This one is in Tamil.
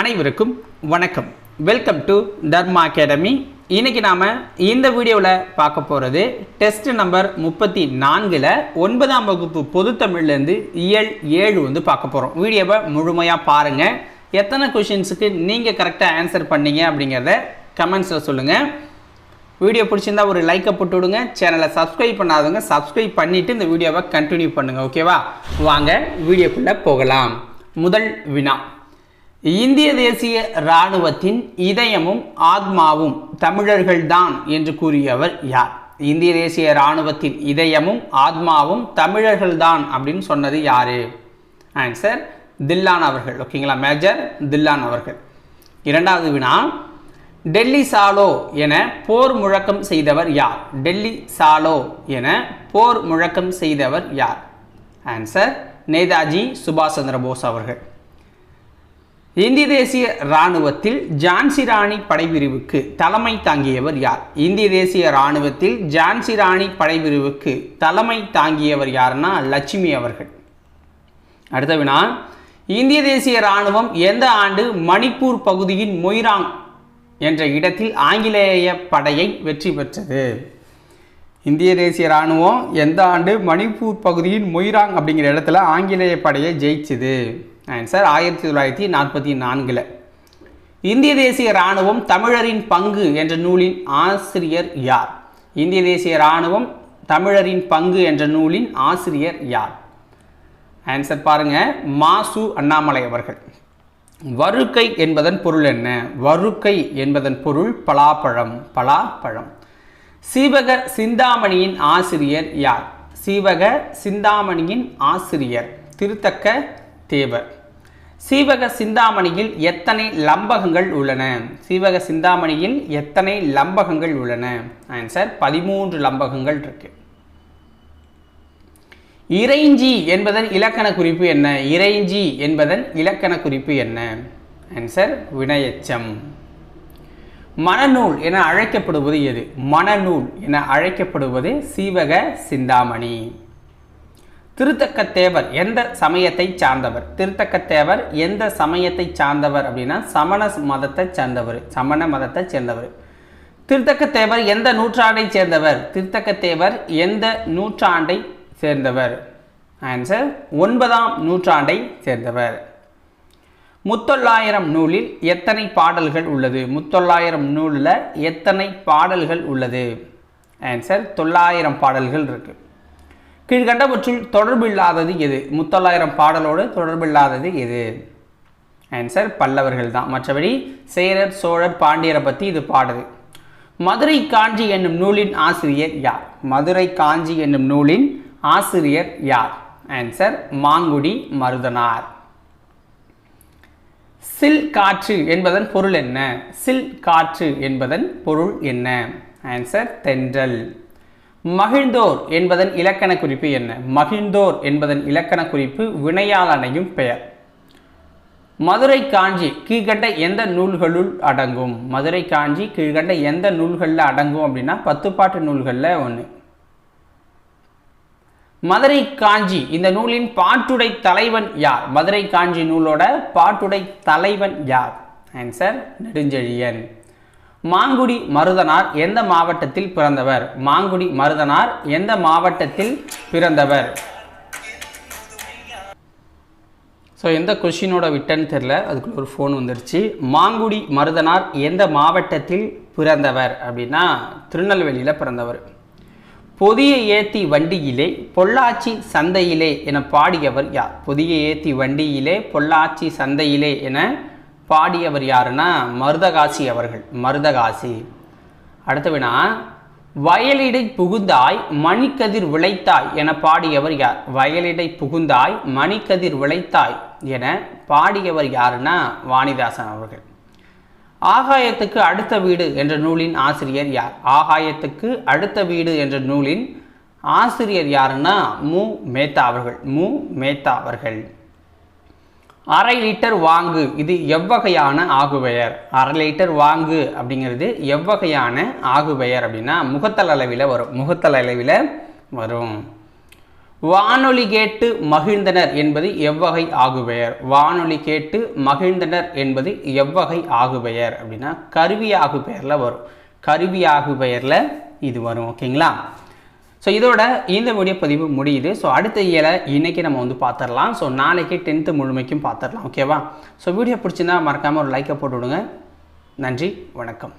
அனைவருக்கும் வணக்கம். வெல்கம் டு தர்மா அகாடமி இன்றைக்கி நாம் இந்த வீடியோவில் பார்க்க போகிறது டெஸ்ட் நம்பர் முப்பத்தி நான்கில் ஒன்பதாம் வகுப்பு பொதுத்தமிழ்லேருந்து இயல் ஏழு வந்து பார்க்க போகிறோம் வீடியோவை முழுமையாக பாருங்கள் எத்தனை கொஷின்ஸுக்கு நீங்கள் கரெக்டாக ஆன்சர் பண்ணீங்க அப்படிங்கிறத கமெண்ட்ஸில் சொல்லுங்கள் வீடியோ பிடிச்சிருந்தா ஒரு லைக்கை போட்டு விடுங்க. சேனலை சப்ஸ்கிரைப் பண்ணாதவங்க சப்ஸ்கிரைப் பண்ணிவிட்டு இந்த வீடியோவை கண்டினியூ பண்ணுங்கள் ஓகேவா வாங்க வீடியோக்குள்ளே போகலாம். முதல் வினா. இந்திய தேசிய இராணுவத்தின் இதயமும் ஆத்மாவும் தமிழர்கள்தான் என்று கூறியவர் யார்? இந்திய தேசிய இராணுவத்தின் இதயமும் ஆத்மாவும் தமிழர்கள்தான் அப்படின்னு சொன்னது யாரு? ஆன்சர் தில்லான் அவர்கள். ஓகேங்களா மேஜர் தில்லான் அவர்கள். இரண்டாவது வினா டெல்லி சாலோ என போர் முழக்கம் செய்தவர் யார்? டெல்லி சாலோ என போர் முழக்கம் செய்தவர் யார்? ஆன்சர் நேதாஜி சுபாஷ் சந்திர போஸ் அவர்கள். இந்திய தேசிய இராணுவத்தில் ஜான்சி ராணி படைப்பிரிவுக்கு தலைமை தாங்கியவர் யார்? இந்திய தேசிய இராணுவத்தில் ஜான்சி ராணி படைப்பிரிவுக்கு தலைமை தாங்கியவர் யாருன்னா லட்சுமி அவர்கள். அடுத்த வினா இந்திய தேசிய இராணுவம் எந்த ஆண்டு மணிப்பூர் பகுதியின் மொய்ராங் என்ற இடத்தில் ஆங்கிலேய படையை வெற்றி பெற்றது? இந்திய தேசிய இராணுவம் எந்த ஆண்டு மணிப்பூர் பகுதியின் மொய்ராங் அப்படிங்கிற இடத்துல ஆங்கிலேய படையை ஜெயிச்சுது? ஆன்சர் ஆயிரத்தி தொள்ளாயிரத்தி நாற்பத்தி நான்கில். இந்திய தேசிய இராணுவம் தமிழரின் பங்கு என்ற நூலின் ஆசிரியர் யார்? இந்திய தேசிய இராணுவம் தமிழரின் பங்கு என்ற நூலின் ஆசிரியர் யார்? ஆன்சர் பாருங்க. மாசு அண்ணாமலை அவர்கள். வருக்கை என்பதன் பொருள் என்ன? வருக்கை என்பதன் பொருள் பலாப்பழம் பலாப்பழம். சீவக சிந்தாமணியின் ஆசிரியர் யார்? சீவக சிந்தாமணியின் ஆசிரியர் திருத்தக்க தேவர். சீவக சிந்தாமணியில் எத்தனை லம்பகங்கள் உள்ளன? சீவக சிந்தாமணியில் எத்தனை லம்பகங்கள் உள்ளன? ஆன்சர் பதிமூன்று லம்பகங்கள் இருக்கு. இறைஞ்சி என்பதன் இலக்கண குறிப்பு என்ன? இறைஞ்சி என்பதன் இலக்கண குறிப்பு என்ன? ஆன்சர் வினையச்சம். மணநூல் என அழைக்கப்படுவது எது? மணநூல் என அழைக்கப்படுவது சீவக சிந்தாமணி. திருத்தக்கத்தேவர் எந்த சமயத்தை சார்ந்தவர்? திருத்தக்கத்தேவர் எந்த சமயத்தை சார்ந்தவர் அப்படின்னா சமண மதத்தை சார்ந்தவர் சமண மதத்தை சேர்ந்தவர். திருத்தக்கத்தேவர் எந்த நூற்றாண்டை சேர்ந்தவர்? திருத்தக்கத்தேவர் எந்த நூற்றாண்டை சேர்ந்தவர்? ஆன்சர் ஒன்பதாம் நூற்றாண்டை சேர்ந்தவர். முத்தொள்ளாயிரம் நூலில் எத்தனை பாடல்கள் உள்ளது? முத்தொள்ளாயிரம் நூலில் எத்தனை பாடல்கள் உள்ளது? ஆன்சர் தொள்ளாயிரம் பாடல்கள் இருக்குது கீழ்கண்டவற்றுள் தொடர்பில்லாதது எது? முத்தொள்ளாயிரம் பாடலோடு தொடர்பில்லாதது எது? ஆன்சர் பல்லவர்கள் தான். மற்றபடி சேரர் சோழர் பாண்டியரை பற்றி இது பாடுது மதுரை காஞ்சி என்னும் நூலின் ஆசிரியர் யார்? மதுரை காஞ்சி என்னும் நூலின் ஆசிரியர் யார்? ஆன்சர் மாங்குடி மருதனார். சில் காற்று என்பதன் பொருள் என்ன? சில் காற்று என்பதன் பொருள் என்ன? ஆன்சர் தென்றல். மகிழ்ந்தோர் என்பதன் இலக்கண குறிப்பு என்ன? மகிழ்ந்தோர் என்பதன் இலக்கண குறிப்பு வினையாளனையும் பெயர். மதுரை காஞ்சி கீழ்கண்ட எந்த நூல்களுள் அடங்கும்? மதுரை காஞ்சி கீழ்கண்ட எந்த நூல்களில் அடங்கும் அப்படின்னா பத்துப்பாட்டு நூல்களில் ஒன்று மதுரை காஞ்சி இந்த நூலின் பாட்டுடை தலைவன் யார்? மதுரை காஞ்சி நூலோட பாட்டுடை தலைவன் யார்? ஆன்சர் நெடுஞ்செழியன். மாங்குடி மருதனார் எந்த மாவட்டத்தில் பிறந்தவர்? மாங்குடி மருதனார் எந்த மாவட்டத்தில் பிறந்தவர்? ஸோ எந்த கொஷினோட விட்டன்னு தெரில அதுக்குள்ள ஒரு ஃபோன் வந்துருச்சு. மாங்குடி மருதனார் எந்த மாவட்டத்தில் பிறந்தவர்? அப்படின்னா திருநெல்வேலியில் பிறந்தவர். பொதிய ஏத்தி வண்டியிலே பொள்ளாச்சி சந்தையிலே என பாடியவர் யார்? பொதிய ஏத்தி வண்டியிலே பொள்ளாச்சி சந்தையிலே என பாடியவர் யாருன்னா மருதகாசி அவர்கள். மருதகாசி. அடுத்த வினா வயலிடை புகுந்தாய் மணிக்கதிர் விளைத்தாய் என பாடியவர் யார்? வயலிடை புகுந்தாய் மணிக்கதிர் விளைத்தாய் என பாடியவர் யாருன்னா வாணிதாசன் அவர்கள். ஆகாயத்துக்கு அடுத்த வீடு என்ற நூலின் ஆசிரியர் யார்? ஆகாயத்துக்கு அடுத்த வீடு என்ற நூலின் ஆசிரியர் யாருன்னா மு. மேத்தா அவர்கள். மு. மேத்தா அவர்கள். அரை லிட்டர் வாங்கு. இது எவ்வகையான ஆகுபெயர்? அரை லிட்டர் வாங்கு அப்படிங்கிறது எவ்வகையான ஆகுபெயர் அப்படின்னா முகத்தல் அளவில் வரும். முகத்தல் அளவில் வரும். வானொலி கேட்டு மகிழ்ந்தனர் என்பது எவ்வகை ஆகுபெயர்? வானொலி கேட்டு மகிழ்ந்தனர் என்பது எவ்வகை ஆகுபெயர் அப்படின்னா கருவி ஆகுபெயரில் வரும். கருவி ஆகுபெயரில் இது வரும். ஓகேங்களா? ஸோ இதோட இந்த வீடியோ பதிவு முடியுது. ஸோ அடுத்த இயலை இன்றைக்கி நம்ம வந்து பார்த்துடலாம். ஸோ நாளைக்கு டென்த்து முழுமைக்கும் பார்த்துடலாம். ஓகேவா ஸோ வீடியோ பிடிச்சிருந்தா மறக்காமல் ஒரு லைக்கை போட்டு விடுங்க. நன்றி வணக்கம்.